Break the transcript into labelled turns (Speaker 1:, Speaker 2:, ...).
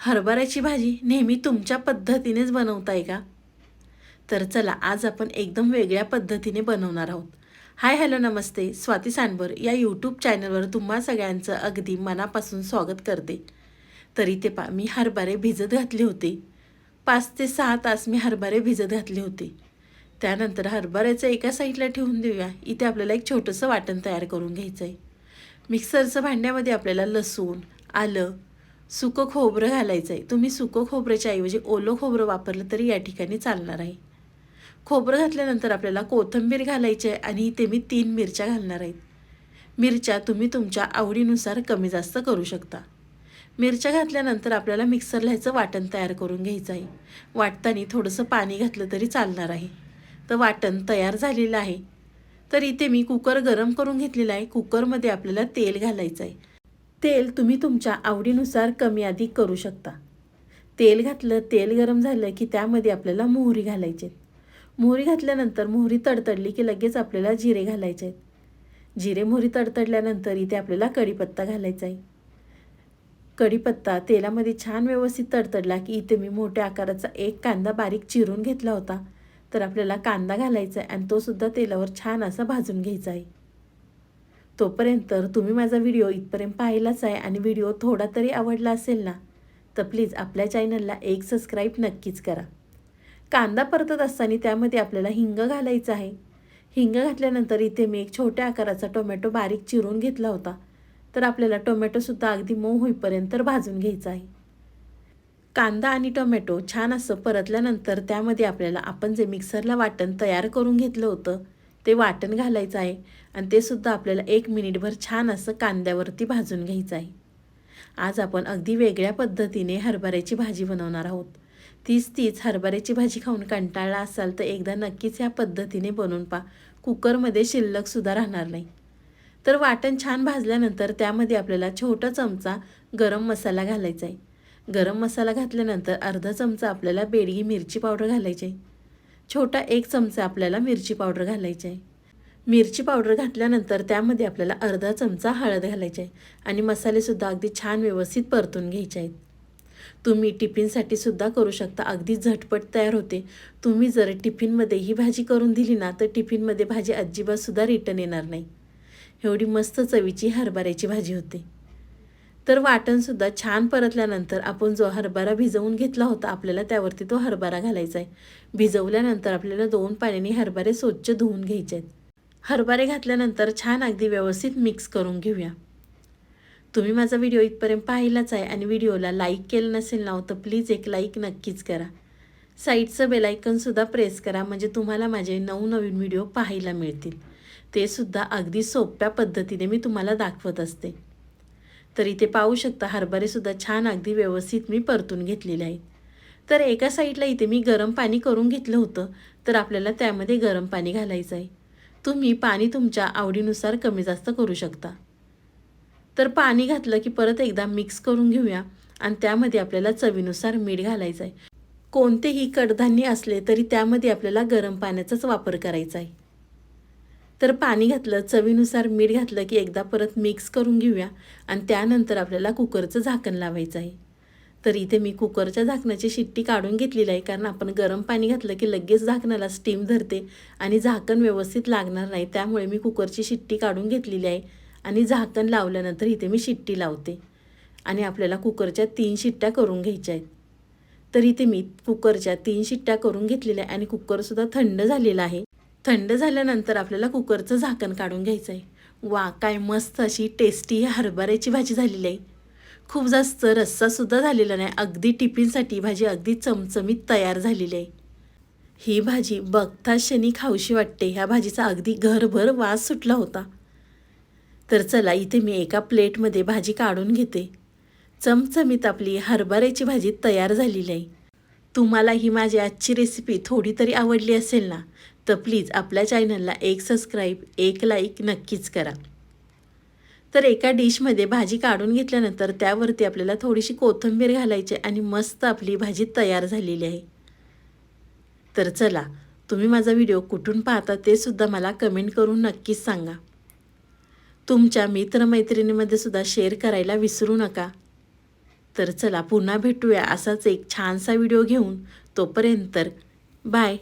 Speaker 1: हरभऱ्याची भाजी नेहमी तुमच्या पद्धतीनेच बनवताय का? तर चला आज आपण एकदम वेगळ्या पद्धतीने बनवणार आहोत. हाय हॅलो नमस्ते. स्वाती सांडवर या यूट्यूब चॅनलवर तुम्हा सगळ्यांचं अगदी मनापासून स्वागत करते. तरी ते पा मी हरभरे भिजत घातले होते. पाच ते सहा तास मी हरभरे भिजत घातले होते. त्यानंतर हरभऱ्याचं एका साईडला ठेवून देऊया. इथे आपल्याला एक छोटंसं वाटण तयार करून घ्यायचं आहे मिक्सरचं भांड्यामध्ये आपल्याला लसूण आलं सुकं खोबरं घालायचं आहे. तुम्ही सुकं खोबऱ्याच्या ऐवजी ओलं खोबरं वापरलं तरी या ठिकाणी चालणार आहे. खोबरं घातल्यानंतर आपल्याला कोथिंबीर घालायची आहे आणि इथे मी तीन मिरच्या घालणार आहेत मिरच्या तुम्ही तुमच्या आवडीनुसार कमी जास्त करू शकता. मिरच्या घातल्यानंतर आपल्याला मिक्सरला ह्याचं वाटण तयार करून घ्यायचं आहे. वाटताना थोडंसं पाणी घातलं तरी चालणार आहे. तर वाटण तयार झालेलं आहे. तर इथे मी कुकर गरम करून घेतलेला आहे. कुकरमध्ये आपल्याला तेल घालायचं आहे. तेल तुम्ही तुमच्या आवडीनुसार कमी अधिक करू शकता. तेल घातलं तेल गरम झालं की त्यामध्ये आपल्याला मोहरी घालायचे मोहरी घातल्यानंतर मोहरी तडतडली की लगेच आपल्याला जिरे घालायचे आहेत जिरे मोहरी तडतडल्यानंतर इथे आपल्याला कढीपत्ता घालायचा आहे. कढीपत्ता तेलामध्ये छान व्यवस्थित तडतडला की इथे मी मोठ्या आकाराचा एक कांदा बारीक चिरून घेतला होता. तर आपल्याला कांदा घालायचा आहे आणि तोसुद्धा तेलावर छान असा भाजून घ्यायचा आहे. तोपर्यंत तुम्ही माझा व्हिडिओ इथपर्यंत पाहिलाच आहे आणि व्हिडिओ थोडा तरी आवडला असेल ना तर प्लीज आपल्या चॅनलला एक सबस्क्राईब नक्कीच करा. कांदा परतत असताना त्यामध्ये आपल्याला हिंग घालायचं आहे. हिंग घातल्यानंतर इथे मी एक छोट्या आकाराचा टोमॅटो बारीक चिरून घेतला होता. तर आपल्याला टोमॅटोसुद्धा अगदी मऊ होईपर्यंत भाजून घ्यायचा आहे. कांदा आणि टोमॅटो छान असं परतल्यानंतर त्यामध्ये आपल्याला आपण जे मिक्सरला वाटण तयार करून घेतलं होतं ते वाटण घालायचं आहे आणि ते सुद्धा आपल्याला एक मिनिटभर छान असं कांद्यावरती भाजून घ्यायचं आहे. आज आपण अगदी वेगळ्या पद्धतीने हरभऱ्याची भाजी बनवणार आहोत. तीच तीच हरभऱ्याची भाजी खाऊन कंटाळला असाल तर एकदा नक्कीच ह्या पद्धतीने बनवून पा कुकरमध्ये शिल्लकसुद्धा राहणार नाही. तर वाटण छान भाजल्यानंतर त्यामध्ये आपल्याला छोटा चमचा गरम मसाला घालायचा आहे. गरम मसाला घातल्यानंतर अर्धा चमचा आपल्याला बेडगी मिरची पावडर घालायची आहे. छोटा एक चमचा आपल्याला मिरची पावडर घालायची आहे. मिरची पावडर घातल्यानंतर त्यामध्ये आपल्याला अर्धा चमचा हळद घालायची आहे आणि मसालेसुद्धा अगदी छान व्यवस्थित परतून घ्यायचे आहेत. तुम्ही टिफिनसाठी सुद्धा करू शकता. अगदी झटपट तयार होते. तुम्ही जर टिफिनमध्ये ही भाजी करून दिली ना तर टिफिनमध्ये भाजी अजिबातसुद्धा रिटर्न येणार नाही. एवढी मस्त चवीची हरभऱ्याची भाजी होते. तर वाटणसुद्धा छान परतल्यानंतर आपण जो हरभरा भिजवून घेतला होता आपल्याला त्यावरती तो हरभरा घालायचा आहे. भिजवल्यानंतर आपल्याला दोन पाण्याने हरभरे स्वच्छ धुवून घ्यायचे आहेत. हरभरे घातल्यानंतर छान अगदी व्यवस्थित मिक्स करून घेऊया. तुम्ही माझा व्हिडिओ इथपर्यंत पाहिलाच आहे आणि व्हिडिओला लाईक केलं नसेल ना हो, तर प्लीज एक लाईक नक्कीच करा. साईडचं बेलायकनसुद्धा प्रेस करा म्हणजे तुम्हाला माझे नवनवीन व्हिडिओ पाहायला मिळतील. ते सुद्धा अगदी सोप्या पद्धतीने मी तुम्हाला दाखवत असते. तर इथे पाहू शकता हरभरेसुद्धा छान अगदी व्यवस्थित मी परतून घेतलेले आहेत. तर एका साईडला इथे मी गरम पाणी करून घेतलं होतं तर आपल्याला त्यामध्ये गरम पाणी घालायचं आहे. तुम्ही पाणी तुमच्या आवडीनुसार कमी जास्त करू शकता. तर पाणी घातलं की परत एकदा मिक्स करून घेऊया आणि त्यामध्ये आपल्याला चवीनुसार मीठ घालायचं आहे. कोणतेही कडधान्य असले तरी त्यामध्ये आपल्याला गरम पाण्याचाच वापर करायचा आहे. तर पाणी घातलं चवीनुसार मीठ घातलं की एकदा परत मिक्स करून घेऊया आणि त्यानंतर आपल्याला कुकरचं झाकण लावायचं आहे. तर इथे मी कुकरच्या झाकणाची शिट्टी काढून घेतलेली आहे कारण आपण गरम पाणी घातलं की लगेच झाकणाला स्टीम धरते आणि झाकण व्यवस्थित लागणार नाही त्यामुळे मी कुकरची शिट्टी काढून घेतलेली आहे आणि झाकण लावल्यानंतर इथे मी शिट्टी लावते आणि आपल्याला कुकरच्या तीन शिट्ट्या करून घ्यायच्या आहेत. तर इथे मी कुकरच्या तीन शिट्ट्या करून घेतलेल्या आहे आणि कुकरसुद्धा थंड झालेला आहे. थंड झाल्यानंतर आपल्याला कुकरचं झाकण काढून घ्यायचं आहे वा काय मस्त अशी टेस्टी हरभऱ्याची भाजी झालेली आहे. खूप जास्त रस्सासुद्धा झालेला नाही अगदी टिफिनसाठी भाजी अगदी चमचमीत तयार झालेली आहे. ही भाजी बघता शनी खाऊशी वाटते ह्या भाजीचा अगदी घरभर वास सुटला होता. तर चला इथे मी एका प्लेटमध्ये भाजी काढून घेते. चमचमीत आपली हरभऱ्याची भाजी तयार झालेली आहे. तुम्हाला ही माझी आजची रेसिपी थोडी तरी आवडली असेल ना तर प्लीज आपल्या चॅनलला एक सबस्क्राईब एक लाईक नक्कीच करा. तर एका डिशमध्ये भाजी काढून घेतल्यानंतर त्यावरती आपल्याला थोडीशी कोथिंबीर घालायची आणि मस्त आपली भाजी तयार झालेली आहे. तर चला तुम्ही माझा व्हिडिओ कुठून पाहता ते सुद्धा मला कमेंट करून नक्कीच सांगा. तुमच्या मित्रमैत्रिणीमध्ये सुद्धा शेअर करायला विसरू नका. तर चला पुन्हा भेटूया असाच एक छानसा व्हिडिओ घेऊन. तोपर्यंत तर बाय